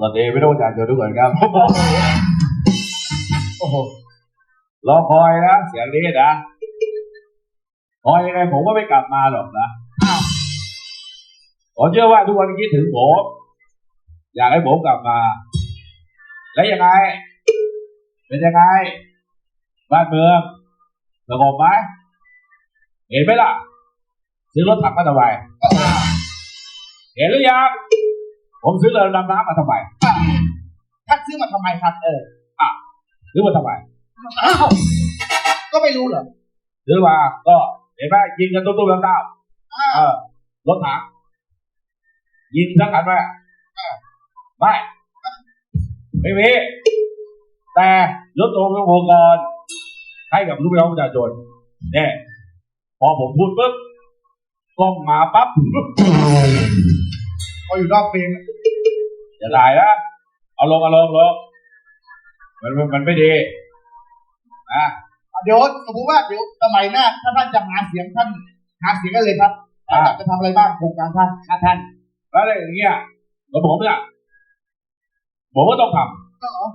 สวัสดีพี่น้องประชาชนทุกคนครับโอ้โหรอคอยนะเสียงนี้นะคอยยังไงผมก็ไม่กลับมาหรอกนะผมเชื่อว่าทุกวันคิดถึงผมอยากให้ผมกลับมา แล้วยังไง เป็นยังไง บ้านเมืองสงบไหมเห็นไหมล่ะ ซื้อรถถังมาทำไมเห็นหรือยัง ผมซื้อเรือดำน้ำมาทำไมท่านซื้อมาทำไมครับเออซื้อมาทำไมอ้าวก็ไม่รู้เหรอซื้อมาก็เห็นไหมยิงกันตุ้มๆดำๆอ้าวเออรถถังยิงทั้งคันไหมไม่ไม่มีแต่ยศองค์องค์กรให้กับลูกน้องประชาชนเนี่ยพอผมพูดปุ๊บกล้องมาปั๊บ พออยู่นอกเฟรมอย่าถ่ายนะเอาลงเอาลงลงมันมันมันไม่ดีนะเดี๋ยวสมมติว่าเดี๋ยวสมัยหน้าถ้าท่านจะหาเสียงท่านหาเสียงกันเลยครับท่านอยากจะทำอะไรบ้างโครงการท่านครับท่านแล้วอะไรอย่างเงี้ยแล้วผมเนี่ยผมก็ต้องทำก็เหรอ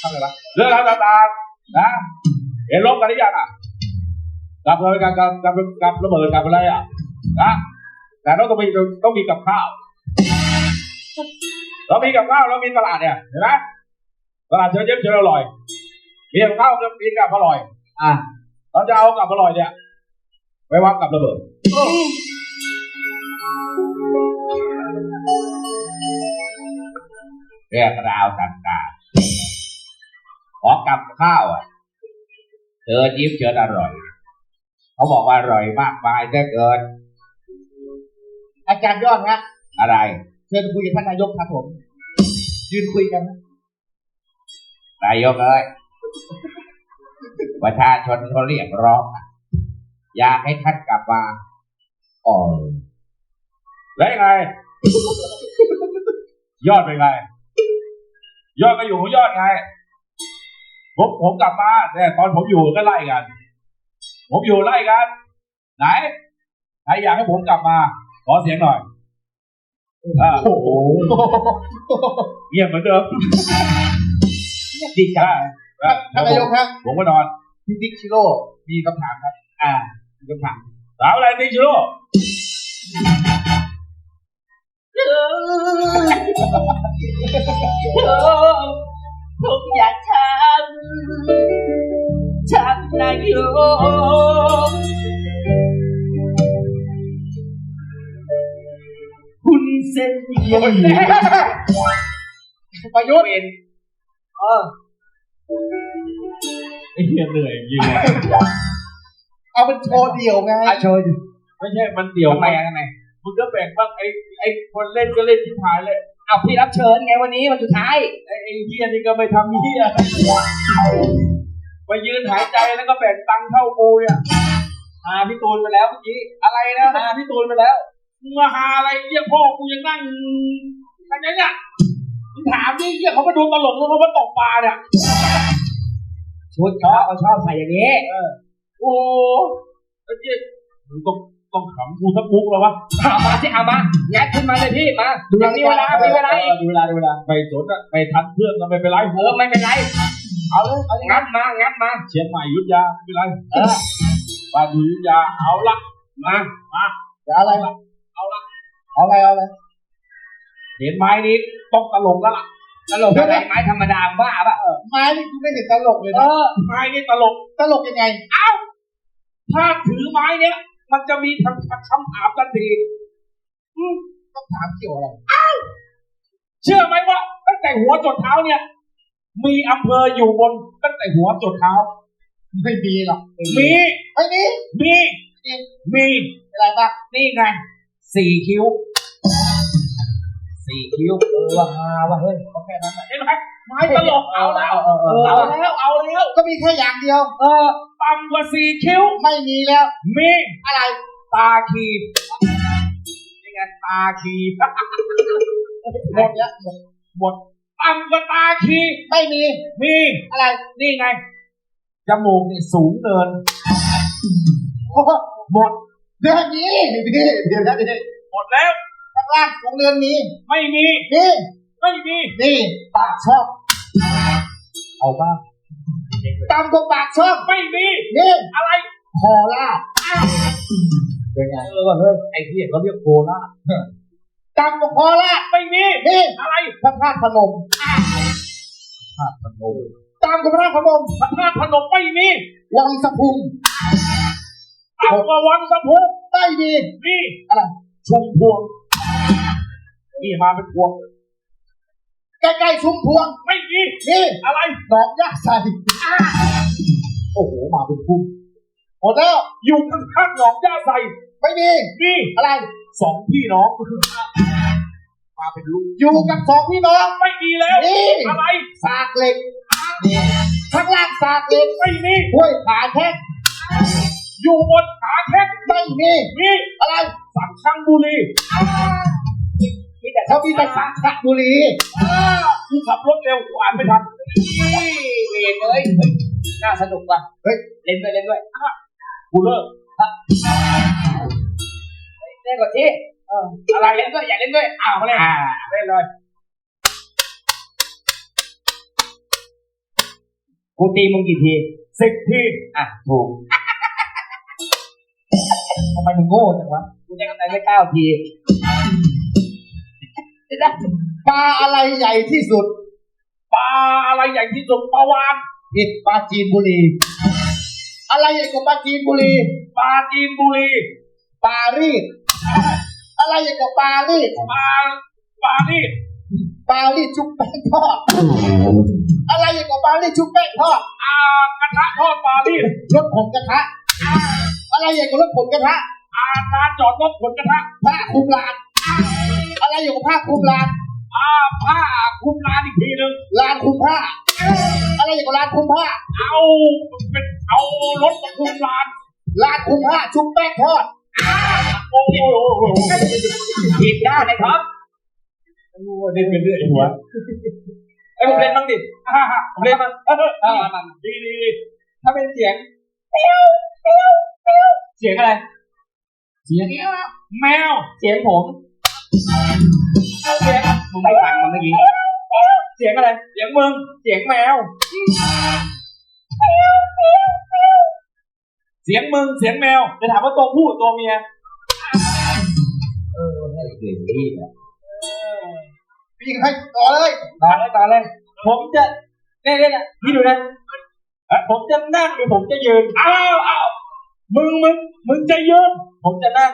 ทำอะไรวะเรื่องราวต่างๆนะเห็นลบกันหรือยังอะกับระเบิดกับกับกับกับระเบิดกับอะไรอะนะ แต่ต้องต้องมีต้องมีกับข้าว เรามีกับข้าวเรามีตลาดเนี่ยเห็นไหมตลาดเชิญเย็บเชิญอร่อยมีกับข้าวกับกินกับอร่อย อ่าเราจะเอากับอร่อยเนี่ยไปวางกับระเบิดเรื่องราวต่างๆขอกับข้าวอะเธอยิ้มเชิญอร่อย เขาบอกว่าอร่อยมากมายเหลือเกิน อาจารย์ยอดฮะอะไร เชิญคุยกับท่านนายกครับผมยืนคุยกันนะนายกเอ้ยประชาชนเขาเรียกร้องอะอยากให้ท่านกลับมาอ๋อแล้วยังไง ยอดเป็นไง ยอดก็อยู่ของยอดไง ผมผมกลับมาแต่ตอนผมอยู่ก็ไล่กัน ผมอยู่ไล่กัน ไหนใครอยากให้ผมกลับมา ขอเสียงหน่อยอ่าโอ้โหเงียบเหมือนเดิมดีจังแล้วท่านนายกครับผมก็นอนพี่บิ๊กชิโร่มีคำถามครับ อ่ามีคำถามถามอะไรติชิโร่ทุกอย่างช้ำช้ำนายโเส้นเย็นประยุทธ์เออไอ้เหี้ยเหนื่อยจริงว่ะเอาเป็นโชว์เดี่ยวไงอาโชยไม่ใช่มันเดี่ยวทำไมอะทำไมมึงก็แบ่งบ้างไอ้ไอ้คนเล่นก็เล่นที่ถ่ายเลยเอาพี่รับเชิญไงวันนี้วันสุดท้ายไอ้ไอ้เหี้ยนี่ก็ไม่ทำเหี้ยไปยืนหายใจแล้วก็แบ่งตังค์เท่ากูเนี่ยหาพี่ตูนไปแล้วเมื่อกี้อะไรนะหาพี่ตูนไปแล้ว มึงมาหาอะไรเหี้ยพ่อกูยังนั่งอะไรเนี่ยมึงถามดิเหี้ยเขามาดูตลกแล้วเขามาตกปลาเนี่ยชุดเขาเขาชอบใส่อย่างนี้โอ้ไอ้เหี้ยมึงต้องต้องขำกูสักมุกแล้ววะเอามาสิเอามางัดขึ้นมาเลยพี่มาดูมีเวลามีเวลาอีกดูเวลาดูเวลาไปสนอะไปทันเพื่อนก็ไม่เป็นไรเออไม่เป็นไรเอาเลยเอาเลยงัดมางัดมาเชียงใหม่อยุทธยาไม่เป็นไรเออบ้านอยู่อยุทธยาเอาละมามาจะอะไรล่ะเอาละ เอาอะไรเอาอะไรเห็นไม้นี้ต้องตลกแล้วล่ะตลกอะไรไม้ธรรมดาบ้าป่ะไม้นี่คุณไม่เห็นตลกเลยเอนะอไม้นี้ตลกตลกยังไงถ้าถือไม้เนี้ยมันจะมีคำคำถามทันทีต้องถามเกี่ยวอะไรเชื่อไหมว่าตั้งแต่หัวจดเท้าเนี่ย มีอำเภออยู่บน ตั้งแต่หัวจดเท้า ไม่มีหรอกมีไม่มีมีมีอะไรบ้างนี่ไง สี่คิ้วสี่คิ้วเออว่าฮาว่าเฮ้ยเขาแค่นั้นแหละเห็นไหมไม้ตลกเอาแล้วเออเออเอเอาอแล้วเอาแล้วก็มีแค่อย่างเดียว เออต่ำกว่าสี่คิ้วไม่มีแล้ว มีอะไร ตาคีนี่ไงตาคีหมดแล้วหมดหมดต่ำกว่าตาคีไม่มี มีอะไร นี่ไงจมูกนี่สูงเกินโอ้โหหมด เดือนนี้นี่เดี๋ยวนะนี่หมดแล้วข้างล่างโรงเรียนมีไม่มีนี่ไม่มีนี่ปากช่องเอาบ้างตำกับปากช่องไม่มีนี่อะไรคอลาดเป็นไงเออเฮ้ยไอ้ที่เขาเรียกโคราชตำกับคอลาดไม่มีนี่อะไรพระธาตุพนมพระพนมตำกับพระธาตุพนมพระธาตุพนมไม่มีวังสะพุง เอากระวังสะพุงไม่มีนี่อะไรชุมพวงนี่มาเป็นพวงใกล้ๆชุมพวงไม่มีนี่อะไรดอกยาใส่โอ้โหมาเป็นพุ่มหมดแล้วอยู่ข้างๆหนองย่าใสไม่มีนี่อะไรสองพี่น้องมาเป็นลูกอยู่กับสองพี่น้องไม่มีแล้วนี่อะไรสากเหล็กนี่ข้างล่างสากเหล็กไม่มีห้วยขา ม่มีนี่อะไรสังคังบุรีมีแต่เขามีแต่สังขบุรีกูขับรถเร็วกูอ่านไม่ทันเวรเลยเฮ้ยน่าสนุกว่ะเฮ้ยเล่นด้วยเล่นด้วยกูเลิกเล่นก่อนที่เอออะไรเล่นด้วยอยากเล่นด้วยอ้าวมาเลยอ่าเล่นเลยกูตีมึงกี่ทีสิบทีอะถูก ทำไมมึงโง่จังวะกูจะทำอะไรไม่เก้าทีเดี๋ยวนะปลาอะไรใหญ่ที่สุดปลาอะไรใหญ่ที่สุดปลาวานผิดปลาจีนบุรี อะไรใหญ่กว่าปลาจีนบุรีปลาจีนบุรีปลารีดอะไรใหญ่กว่าปลารีดปลาปลานี่ปลารีดชุบแป้งทอดอะไรใหญ่กว่าปลารีดชุบแป้งทอดอ่ากระทะทอดปลานี่รถขนกระทะ อะไรใหญ่กว่ารถขนกระทะอ่าร้านจอดรถขนกระทะผ้าคลุมลาน อะไรอยู่กับผ้าคลุมลานอ่าผ้าคลุมร้านอีกทีหนึ่งลานคลุมผ้า อะไรอยู่กับลานคลุมผ้า เอาเป็นเอารถมาคลุมร้าน ลานคลุมผ้าชุบแป้งทอดโอ้โหผิดได้านเลยครับเล่นเป็นเรื่องหัวไอ้ยผมเล่นบ้างดิอ่าฮะผมเล่นบ้างเออเออเอามามามาดีดีดีถ้าเป็นเสียงเสียงอะไร เสียงแมว เสียงผม เสียงมึงไม่ฟังมันเมื่อกี้ เสียงอะไร เสียงมึง เสียงแมว เสียงมึง เสียงแมว จะถามว่าตัวผู้หรือตัวเมียพี่ให้ต่อเลยต่อเลยต่อเลย ผมจะเนี่ยเนี่ยเนี่ยพี่ดูนะเอ้ยผมจะนั่งหรือผมจะยืน อ้าวอ้าว มึงมึงมึงจะยืนผมจะนั่ง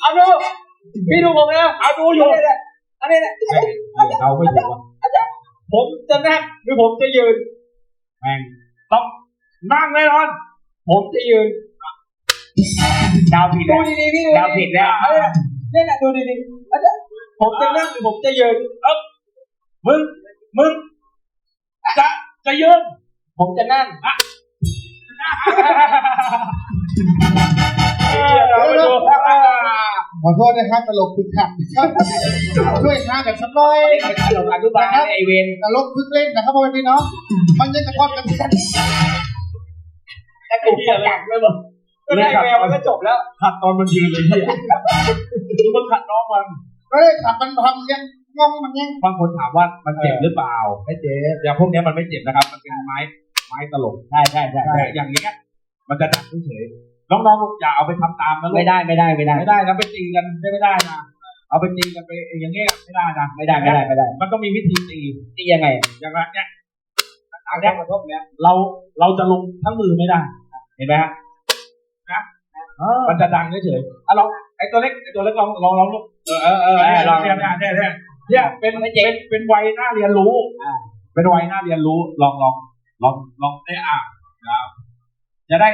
เอาดูพี่ดูผมนะเอาดูอยู่อันนี้แหละอันนี้แหละเขาไม่อยู่อะผมจะนั่งหรือผมจะยืนแม่งต้องนั่งแน่นอน ผมจะยืนดาวผิดดูแล้วดีๆพี่ดูดาวผิดแล้วเอาเนี่ยเนี่ยนะดูดีๆอาจารย์ผมจะนั่งหรือผมจะยืนมึงมึงจะจะยืน ผมจะนั่งเออเอาไปดูขอโทษนะครับตลกคึกขักนะครับด้วยนะกันสักหน่อยเป็นขนมอนุบาลไอเวนตลกคึกเล่นนะครับพ่อแม่พี่น้องมันยังกระทอดกันแค่กระตุกกระกักเลยบอกก็ได้แมวมันก็จบแล้ว ขัดตอนมันยืนเลยพี่ดูมันขัดน้องมันเฮ้ยขับมันทำยังงงมันยังบางคนถามว่ามันเจ็บหรือเปล่าไม่เจ็บอย่างพวกเนี้ยมันไม่เจ็บนะครับ มันเป็นไม้ ไม้ตลกใช่ใช่ใช่แต่อย่างเนี้ยมันจะดักเฉยๆน้องๆอย่าเอาไปทำตามนะลูกไม่ได้ไม่ได้ไม่ได้ไม่ได้นะไปตีกันไม่ได้นะเอาไปตีกันไปอย่างเงี้ยไม่ได้นะไม่ได้ไม่ได้ไม่ได้ มันต้องมีวิธีตีตียังไง อย่างไรเนี่ยอันเนี้ยกระทบเนี้ยเราเราจะลงทั้งมือไม่ได้ เห็นไหมฮะนะมันจะดังเฉยๆอะลองไอ้ตัวเล็กไอ้ตัวเล็กลองลองลองลูกเออเออเออลองเนี่ยเนี่ยเนี่ยเนี่ยเนี่ยเป็นเป็นเป็นวัยน่าเรียนรู้เป็นวัยน่าเรียนรู้ลองลอง ลองลองได้อะนะครับจะได้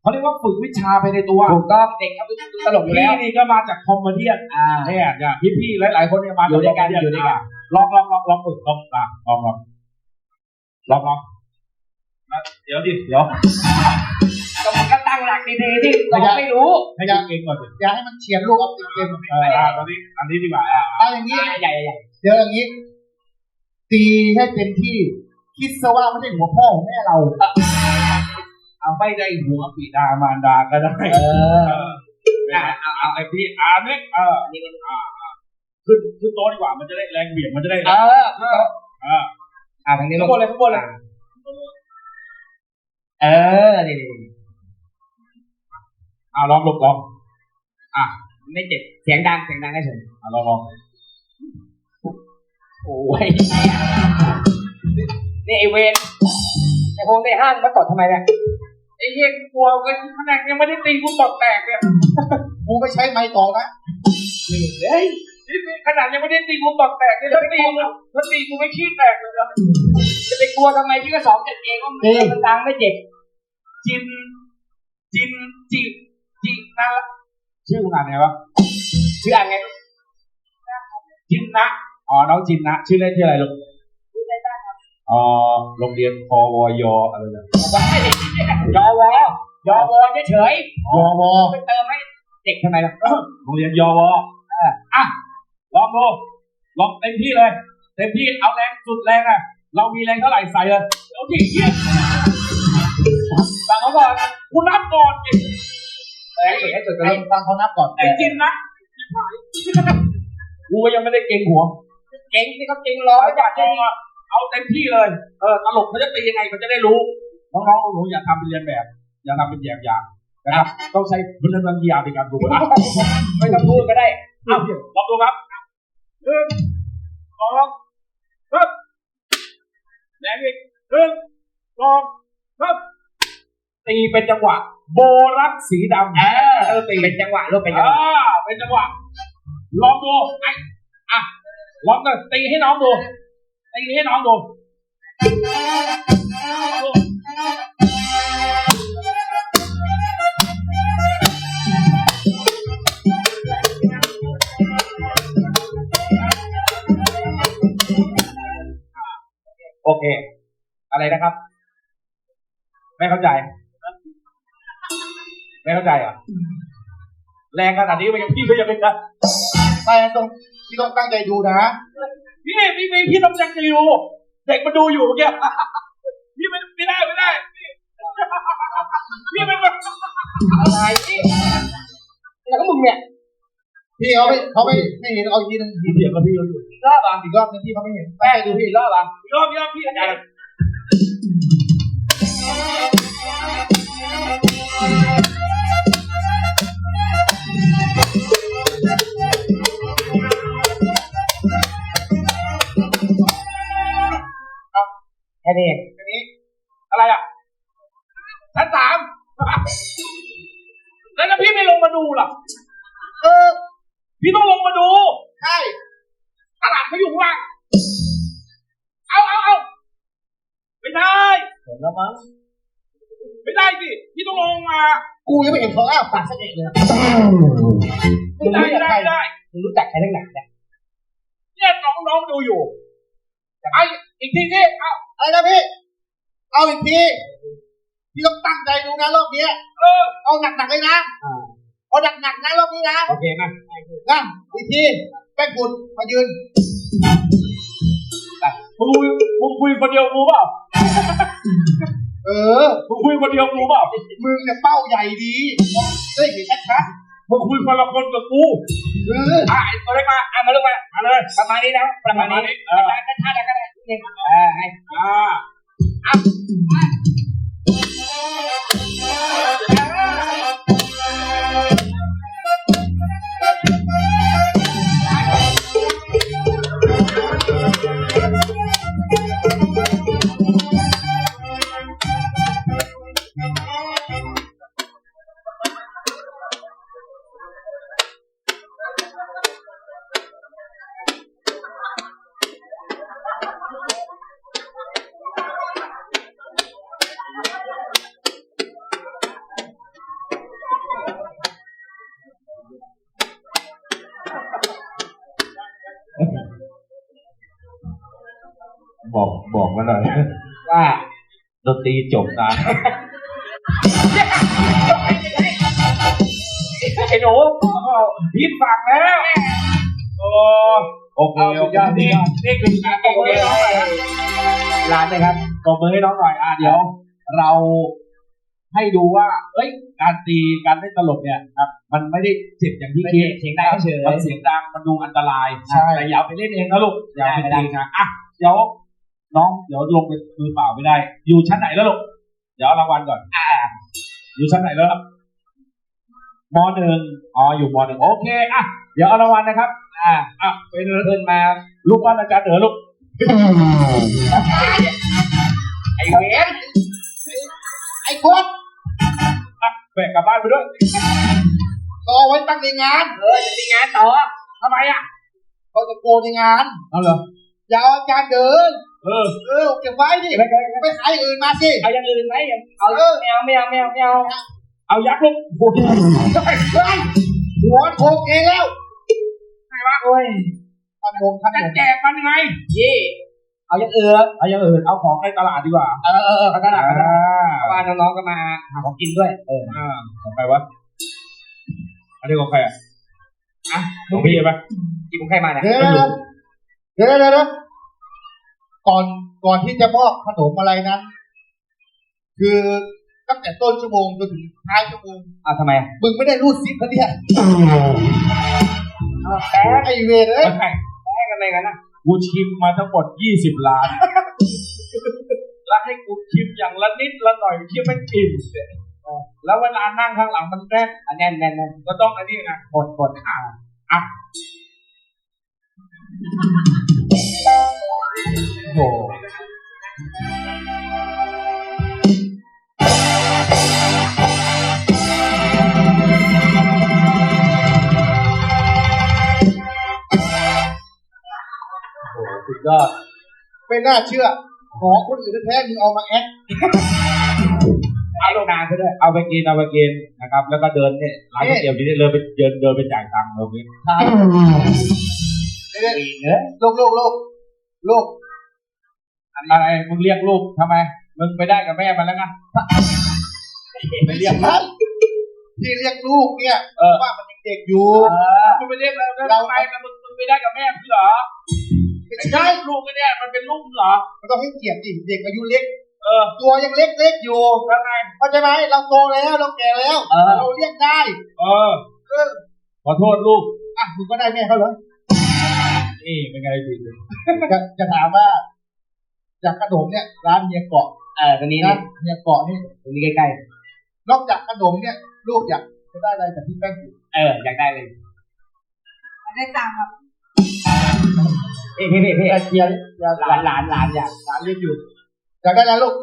เขาเรียกว่าฝึกวิชาไปในตัวถูกต้องเด็กเขาดูตลกอยู่พี่แล้วนี่ก็มาจากคอมเมดี้อ่าเนี่ยเนี่ยพี่ๆหลายๆคนเนี่ยมาอยู่ด้วยกันจากอยู่ด้วยกันลองลองลองลองฝึกลองลองลองลองลองลองนะเดี๋ยวดิเดี๋ยวก็มันก็ตั้งหลักดีๆที่เราไม่รู้ให้ยังเองก่อนดิอย่าให้มันเฉียดลูกเอาเต็มเอออะตอนนี้อันนี้ดีกว่าอะๆเอาอย่างนี้ใหญ่ใหญ่เดี๋ยวอย่างนี้ตีให้เต็มที่ คิดซะว่าไม่ใช่หัวพ่อของแม่เราเอาไม่ได้หัวปีดามารดาก็ได้เออเออเอาเอาเต็มที่อ่านี่เออนี่อ่าอ่าขึ้นขึ้นโต๊ะดีกว่ามันจะได้แรงเหวี่ยงมันจะได้เอออ่าอ่าทางนี้ลข้างงบนเลยข้างบนเลยเออนี่นี่นี่อ่าลองหลบลองไม่เจ็บเสียงดังเสียงดังให้ผมอ่าลองลองโอ้ย นี่ไอเวนไอโฮงในห้างมาตดทำไมเนี่ยไอ้เหี้ยกลัวกันขนาดยังไม่ได้ตีกูตอกแตกเนี่ยกูไม่ใช้ไม้ต่อนะเฮ้ยนี่ขนาดยังไม่ได้ตีกูตอกแตกเนี่ยถ้าตีกูถ้าตีกูไม่ขี้แตกเลยนะจะไปกลัวทำไมพี่ก็สองเจ็ดเองว่ามันมันดังไม่เจ็บจิน จินจิจินะชื่อขนาดไหนวะชื่ออะไรไงจินนะอ๋อน้องจินนะชื่อเล่นชื่ออะไรลูก อ๋อโรงเรียนพวอยอะไรเนี่ยยอวอยอวอเฉยวอวอๆไปเติมให้เด็กทำไมล่ะโรงเรียนยวอะลองดูลองเต็มที่เลยเต็มที่เอาแรงสุดแรงอะเรามีแรงเท่าไหร่ใส่เลยเอาที่เหี้ยสั่งเขาก่อนคุณนับก่อนดิเอ้ยให้สุดให้ฟังเขานับก่อนไอ้จินนะกูก็ยังไม่ได้เก่งหัว เก่งที่เขาจริงร้อยอยาบากทลองอะ เอาเต็มที่เลย เออตลกเขาจะตียังไงเขาจะได้รู้ น้องๆหนูอย่าทำเป็นเรียนแบบ อย่าทำเป็นแบบอย่างนะครับ ต้องใช้พลังงานในการดูอะไม่ต้องพูดก็ได้อ้าวลองดูครับหนึ่งสองครับแรงอีกหนึ่งสองครับตีเป็นจังหวะ โบรักสีดำเออเออตีเป็นจังหวะลูกเป็นจังหวะอ่าเป็นจังหวะ ลองดูไอ้อะลองกันตีให้น้องดู ตีให้น้องดูโอเค อะไรนะครับ ไม่เข้าใจ ไม่เข้าใจเหรอแรงขนาดนี้มันยังพี่ก็ยังไม่ได้ไม่ต้องพี่ต้องตั้งใจดูนะ พี่พี่พี่พี่ต้องยังจะอยู่เด็กมาดูอยู่เมื่อกี้พี่ไม่ไม่ได้ไม่ได้พี่พี่ไม่แบบอะไรนี่แล้วก็มึงเนี่ยพี่เขาไม่เขาไม่ไม่เห็นเอาอีกทีนึงพี่เดียวกับพี่อยู่รอบอะอีกรอบนึงพี่เขาไม่เห็นตั้งใจดูพี่อีกรอบอะยอมยอมพี่อาจารย์ ค่นี้เองอะไรอะชั้นสามแล้วถ้าพี่ไม่ลงมาดูล่ะ เออ พี่ต้องลงมาดู ใช่ตลาดเขาอยู่ข้างล่างเอาเอาเอาไม่ได้ เห็นแล้วมั้ง ไม่ได้สิ พี่ต้องลงมา กูยังไม่เห็นเขาอ้าปากสักเอกเลยไม่ได้ไม่ได้ไม่ได้มึงรู้จักใครทั้งหนักเนี่ยเนี่ยน้องน้องดูอยู่ ไอ้อีกทีสิเอาอะไรนะพี่ เอาอีกที พี่ต้องตั้งใจดูนะรอบเนี้ยเออ เอาหนักๆเลยนะเอาหนักๆนะรอบนี้นะ โอเคนะนั่งอีกทีแป้งฝุ่นมายืนมึงคุยมึงคุยคนเดียวกูเปล่า เออ มึงคุยคนเดียวกูเปล่า มึงเนี่ยเป้าใหญ่ดีได้เห็นชัด มึงคุยคนละคนกับกูๆเอออะไอ้ตัวเล็กมาอะมาเล็กมามาเลยประมาณนี้นะประมาณนี้เออก็ท่าแล้วก็ได้นิดนึงเออให้อ่าบอก ดนตรีจบนะไอ้หนูพี่ฟังแล้วโอ้โอเคโอเคนี่นี่คือการตบมือให้น้องหน่อยนะร้านเลยครับตบมือให้น้องหน่อยอะเดี๋ยว เราให้ดูว่าเอ้ย การตีการเล่นตลกเนี่ยครับ มันไม่ได้เจ็บอย่างที่ไม่คิเสีดยงเสียงดังเฉยมันเสียงดังมันดูอันตรายใช่แต่อย่าเอาไปเล่นเองนะลูกอย่าเอาไปไม่ได้ตีนะอะเดี๋ยว น้องเดี๋ยวลงไปมือเปล่าไม่ได้ อยู่ชั้นไหนแล้วลูกเดี๋ยวเอารางวัลก่อน อ่า อยู่ชั้นไหนแล้วครับมหนึ่งอ๋ออยู่มหนึ่งโอเคอะเดี๋ยวเอารางวัลนะครับ อ่าอะไปเดินเพิ่นมาลูกบ้านอาจารย์เอ๋อลูกไอ้เวฟไอ้คนแบกกลับบ้านไปด้วยก็เอาไว้ตั้งในงานเออจะมีงานต่อทำไมอะเขาจะโกนในงานเอาเหรออย่าเอาอาจารย์เดิน เออเออเก็บไว้ดิไม่ไม่ไม่ไปขายอื่นมาสิเอาอย่างอื่นไหมเอาเออไม่เอาไม่เอาไม่เอาไม่เอาเอายักษ์ลูกโอ้โหเฮ้ยหัวโคกเองแล้วโอ้ยท่านงงท่านจะงงแจกมันยังไงยี่เอาอย่างอื่นเอาอย่างอื่นเอาของในตลาดดีกว่า เออเออเออเอากระดาษอ่กระดาษาเพราะว่าน้องๆก็มาหาของกินด้วย เอออ่าของใครวะอันนี้ของใครอะอะของพี่ใช่ไหมกินของใครมาเนี่ยเดี๋ยวเดี๋ยว ก่อนก่อนที่จะมอบขนมอะไรนั้น คือตั้งแต่ต้นชั่วโมงจนถึงท้ายชั่วโมงเอาทำไมมึงไม่ได้รูดซิปนะเนี่ยเอาแพ้ไอเวรเอ้ยไม่แพ้กันไปกันนะกูชิมมาทั้งหมดยี่สิบล้านแล้วให้กูชิมอย่างละนิดละหน่อยชิมไม่ชิมแล้วเวลานั่งข้างหลังมันแน่นอันแน่นแน่นแน่นก็ต้องอันนี้นะกดกดอ่าอะ โอ้โหโอ้โหสุดยอดไม่น่าเชื่อ ของคนอื่นแท้ๆมึงเอามาแอคเอานานซะด้วยเอาไปกินเอาไปกินนะครับ แล้วก็เดินเนี่ยร้านก๋วยเตี๋ยวนี้เดินไปเดินเดินไปจ่ายตังค์ตรงนี้ทายเดี๋ยวปีเนื้อๆลูกลูกลูก ลูกอะไรมึงเรียกลูกทำไม มึงไปได้กับแม่มันแล้วไงไปเรียกมันที่เรียกลูกเนี่ยเออว่ามันยังเด็กอยู่เออมึงไปเรียกแล้วแล้วทำไมแล้วมึงมึงไปได้กับแม่มึงเหรอไม่ใช่ลูกก็เนี่ยมันเป็นลูกมึงเหรอมันต้องให้เกียรติดิเด็กอายุเล็กเออตัวยังเล็กเล็กๆอยู่แล้วไงเข้าใจไหมเราโตแล้วเราแก่แล้วเออเราเรียกได้เออเออขอโทษลูกอะมึงก็ได้แม่เขาเหรอ นี่เป็นไงดีจะจะถามว่าจากขนมเนี่ย ร้านเฮียเกาะเออตรงนี้ร้านี่นเฮียเกาะนี่ตรงนี้ใกล้นอกจากขนมเนี่ยลูกอยากจะได้อะไรจากที่แป้งอยู่ๆเอออยากได้เลยได้ตังค์ครับเอ้ยพี่พี่พี่แต่เชียร์อยากหลานหลานหลานอยากร้านเรียนอยู่อยากได้อะไรลูก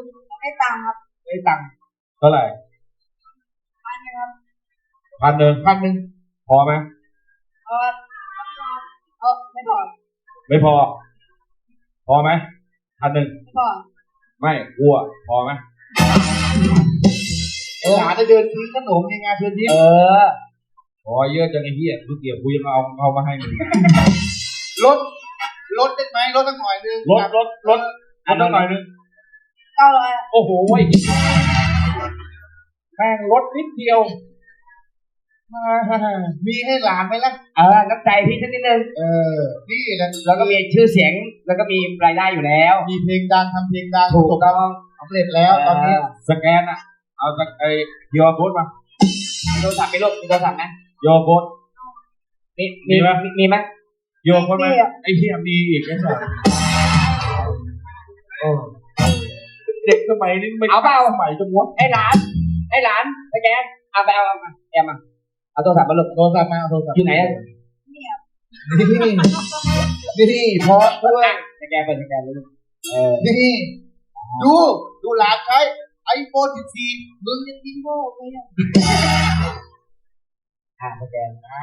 ได้ตังค์ครับได้ตังค์เท่าไหร่พันหนึงครับพันหนึ่งพันหนึ่งพอไหมเออเออไม่ พอ ไม่พอ พอไหมพันหนึ่งไม่พอ ไม่กลัว พอไหมเออหาได้เดินซื้อขนมในงานเชิญยิ้มเออพอเยอะจังไอ้เหี้ยกูเกี่ยวกูยังเอาเอามาให้มึงลดลดได้ไหมลดตั้งหน่อยนึงลดลดลดลดตั้งหน่อยนึงเก้าร้อยโอ้โหเว้ยแม่งลดนิดเดียว มีให้หลานไหมล่ะเออน้ำใจพี่สักนิดนึงเออ นี่แหละแล้วก็มีชื่อเสียงแล้วก็มีรายได้อยู่แล้ว มีเพลงดังทำเพลงดังถูกประสบต้องสำเร็จแล้วตอนนี้สแกนอะ เอาสไอ้ยอโค้ดมามีโทรศัพท์ไหมลูกมีโทรศัพท์ไหมยอโค้ดมีมีมีไหมมีมีไหมโยโค้ดไหมไอ้เหี้ยมีอีกไอ้สัสโอ้เด็กสมัยนี้ไม่เอาเปล่าสมัยจังวะไอ้หลาน ไอ้หลานสแกนเอาไปเอาเอามาแอมมา เอาโทรศัพท์มาลูกโทรศัพท์มาเอาโทรศัพท์อยู่ไหนอะนี่นี่เพราะด้วยสแกนเปิดสแกนเลยลูกเออนี่ดูดูหลานใช้ไอโฟน14มึงยังทิ้งโง่เลยอะอ่าสแกนอ่า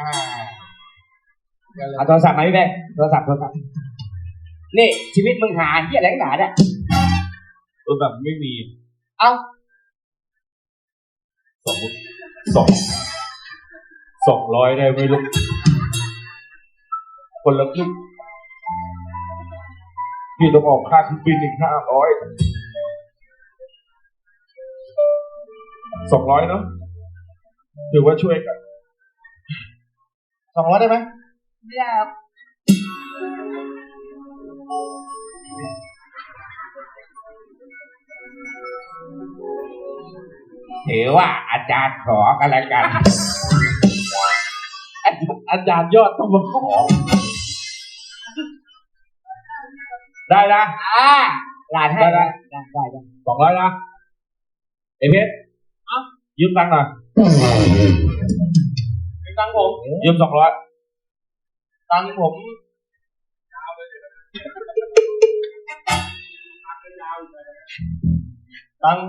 เดี๋ยวเลยเอาโทรศัพท์มาพี่เป้โทรศัพท์โทรศัพท์นี่ชีวิตมึงหาเฮียอะไรกันหนาเนี่ยตัวแบบไม่มี เอาสองสอง สองร้อยได้ไหมลูกคนละครึ่งพี่ต้องออกค่าเครื่องบินอีกห้าร้อยสองร้อยเนาะถือว่าช่วยกันสองร้อยได้ไหมไม่ได้ครับเถือว่าอาจารย์ขอกันแล้วกัน อาจารย์ยอดต้องมาขอ ได้นะอ่าหลานให้ได้ได้ได้ได้ได้สองร้อยนะเอเพชรยืมตังค์หน่อยตังค์ผมยืมสองร้อยตังค์ผมตังค์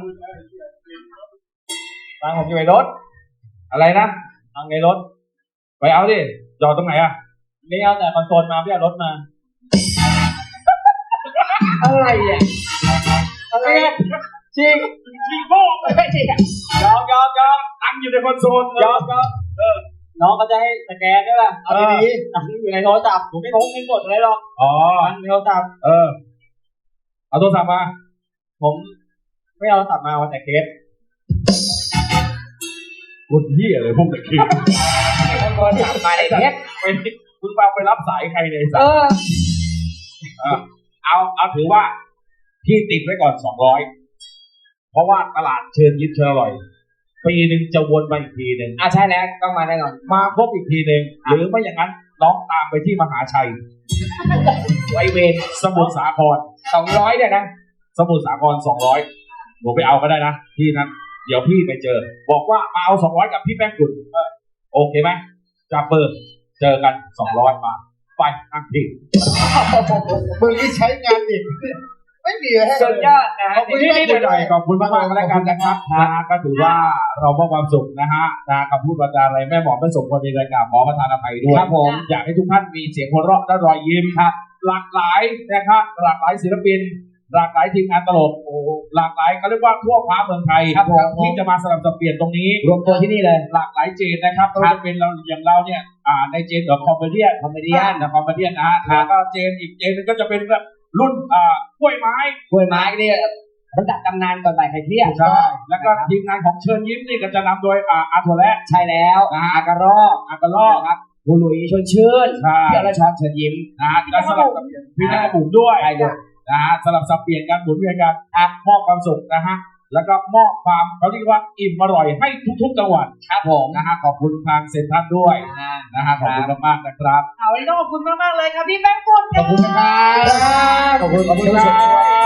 ตังค์ผมอยู่ในรถ อะไรนะ ตังค์ในรถ ไปเอาดิจอดตรงไหนอะไม่เอาแต่คอนโซลมาไม่เอารถมา อะไรอะอะไรอะจริงจริงโบ้ไม่จริงยอมยอมยอมตังค์อยู่ในคอนโซลยอมยอมน้องก็จะให้สแกนด้วยล่ะเอาดีตังค์อยู่ในโทรศัพท์ผมไม่พกเงินสดอะไรหรอกอ๋อตังค์ในโทรศัพท์เออเอาโทรศัพท์มา ผมไม่เอาโทรศัพท์มาเอาแต่เคสคุณเหี้ยเลยพวกเด็กคือโทรศัพท์มาในเคสไปคุณเอาไปรับสายใครในยไอ้สัเอตว์อเอาเอาถือว่าพี่ติดไว้ก่อนสองร้อยเพราะว่าตลาดเชิญยิ้มเชิญอร่อยปีหนึ่งจะวนมาอีกทีหนึ่งอะใช่แล้วต้องมาแน่นอนมาครบอีกทีหนึ่งหรือไม่อย่างนั้นน้องตามไปที่มหาชัยไวเวนสมุทรสาครสองร้อยเนี่ยนะสมุทรสาครสองร้อยหนูไปเอาก็ได้นะที่นั้น เดี๋ยวพี่ไปเจอ บอกว่ามาเอาสองร้อยกับพี่แป้งกุ่นเออโอเคไหม จับเปิดเจอกันสองร้อยมาไปนั่งที่ๆมึงนี่ใช้งานเด็กไม่มีให้สุดยอดนะขอบคุณที่นี่หน่อยๆขอบคุณมากๆแล้วกันนะครับนะฮะก็ถือว่าเรามอบความสุขนะฮะนะคำพูดประจาอะไรแม่หมอไม่สมควรในรายการหมอประธานอภัยด้วยครับผมอยากให้ทุกท่านมีเสียงหัวเราะและรอยยิ้มครับหลากหลายนะครับหลากหลายศิลปิน หลากหลายทีมงานตลกโอ้โหหลากหลายเขาเรียกว่าทั่วฟ้าเมืองไทยครับผมที่จะมาสลับสับเปลี่ยนตรงนี้ รวมตัวที่นี่เลย หลากหลายเจนนะครับไม่ว่าจะเป็นเราอย่างเราเนี่ยอ่าในเจนเดอะคอมเมดี้คอมเมดี้นะคอมเมดี้นะฮะแล้วก็เจนอีกเจนหนึงก็จะเป็นแบบรุ่นอ่ากล้วยไม้กล้วยไม้เนี่ยระดับตำนานก่อนบ่ายใครเครียดใช่แล้วก็ทีมงานของเชิญยิ้มนี่ก็จะนำโดยอาอาโทและใช่แล้วนะฮะอากระรอกอากาล่อครับบุหลุยชวนชื่นใช่พี่อรชรเชิญยิ้มนะฮะและสลับสับเปลี่ยนพี่นักบุ๋มด้วยใช่ด้วย นะฮะสลับสับเปลี่ยนกันหมุนเวียนกันอะมอบความสุขนะฮะแล้วก็มอบความเขาเรียกว่าอิ่มอร่อยให้ทุกๆจังหวัดครับผมนะฮะขอบคุณทางเซ็นทรัลด้วยอ่านะฮะขอบคุณมากๆนะครับเอาวันนี้ต้องขอบคุณมากๆเลยครับพี่แป้งปุ่นขอบคุณนะครับขอบคุณขอบคุณครับ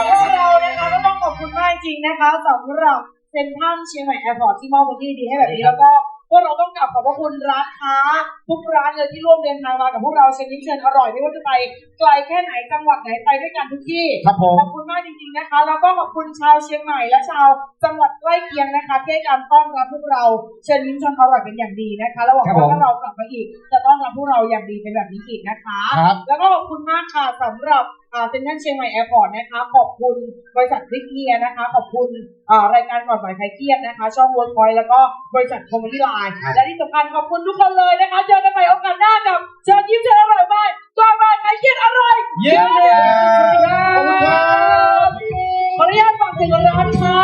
พวกเรานะคะก็ต้องขอบคุณมากจริงนะคะสำหรับเซ็นทรัลเชียงใหม่แอร์พอร์ตที่มอบพื้นที่ดีให้แบบนี้แล้วก็พ วกเราต้องกลับขอบพระคุณร้านค้า ทุกร้านเลยที่ร่วมเดินทางมากับพวกเราเชิญยิ้มเชิญอร่อยไม่ว่าจะไปไกลแค่ไหนจังหวัดไหนไปด้วยกันทุกที่ครับผมขอบคุณมากจริงๆนะคะ แล้วก็ขอบคุณชาวเชียงใหม่และชาวจังหวัดใกล้เคียงนะคะที่ให้การต้อนรับพวกเราเชิญยิ้มเชิญอร่อยเป็นอย่างดีนะคะแล้วหวังครับผว่ามถ้าเรากลับมาอีกจะต้อนรับพวกเราอย่างดีเป็นแบบนี้อีกนะคะครับแล้วก็ขอบคุณมากค่ะสำหรับ เซ็นทรัลเชียงใหม่แอร์พอร์ตนะคะขอบคุณบริษัทริกเกียนะคะขอบคุณอ่ารายการก่อนบ่ายใครเครียดนะคะช่องเวิร์คพอยแล้วก็บริษัทคอมมิชไลน์และที่สำคัญขอบคุณทุกคนเลยนะคะเจอกันใหม่โอกาสหน้ากับเชิญยิ้มเชิญอร่อยบายก่อนบ่ายใครเครียดอร่อยเย้ขอบคุณครับขออนุญาตฝากถึงร้านค้า